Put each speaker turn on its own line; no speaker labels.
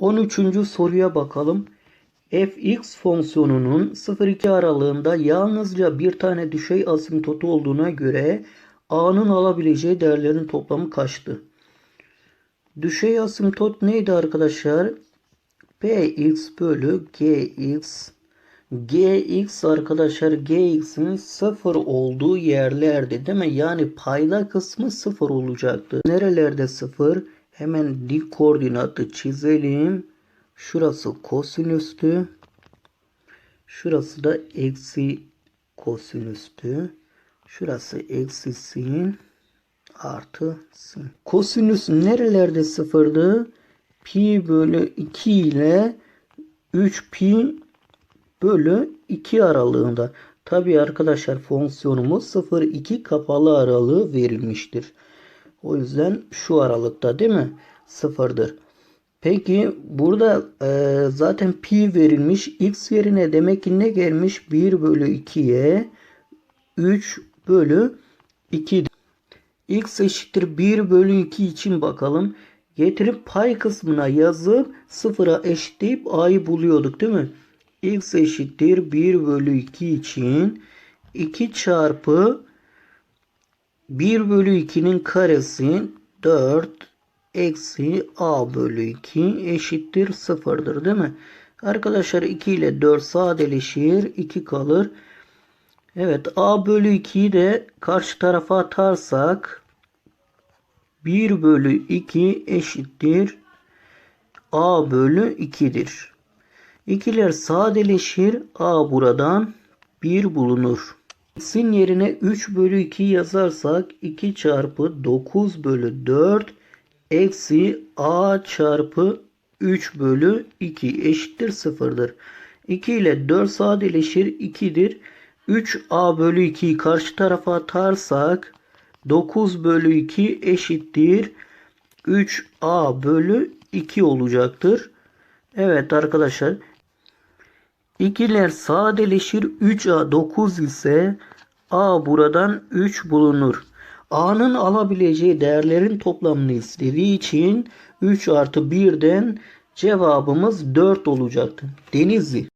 13. soruya bakalım. fx fonksiyonunun 0-2 aralığında yalnızca bir tane düşey asimtotu olduğuna göre a'nın alabileceği değerlerin toplamı kaçtı? Düşey asimtot neydi arkadaşlar? px bölü gx gx arkadaşlar gx'in 0 olduğu yerlerde değil mi? Yani payda kısmı 0 olacaktı. Nerelerde 0? Hemen dik koordinatı çizelim. Şurası kosinüstü. Şurası da eksi kosinüstü. Şurası eksi sin artı sin. Kosinüs nerelerde sıfırdı? Pi bölü 2 ile 3 pi bölü 2 aralığında. Tabi arkadaşlar fonksiyonumuz 0-2 kapalı aralığı verilmiştir. O yüzden şu aralıkta değil mi? Sıfırdır. Peki burada e, zaten pi verilmiş. X yerine demek ki ne gelmiş? 1 bölü 2'ye 3 bölü 2. X eşittir 1 bölü 2 için bakalım. Getirip pay kısmına yazıp sıfıra eşitleyip a'yı buluyorduk değil mi? X eşittir 1 bölü 2 için 2 çarpı 1 bölü 2'nin karesi 4 eksi a bölü 2 eşittir 0'dır değil mi? Arkadaşlar 2 ile 4 sadeleşir 2 kalır. Evet a bölü 2'yi de karşı tarafa atarsak 1 bölü 2 eşittir a bölü 2'dir. İkiler sadeleşir a buradan 1 bulunur. X'in yerine 3 bölü 2 yazarsak 2 çarpı 9 bölü 4 eksi a çarpı 3 bölü 2 eşittir 0'dır. 2 ile 4 sadeleşir 2'dir. 3a bölü 2'yi karşı tarafa atarsak 9 bölü 2 eşittir 3a bölü 2 olacaktır. Evet arkadaşlar İkiler sadeleşir 3a 9 ise a buradan 3 bulunur. a'nın alabileceği değerlerin toplamını istediği için 3 artı 1'den cevabımız 4 olacaktı. Denizli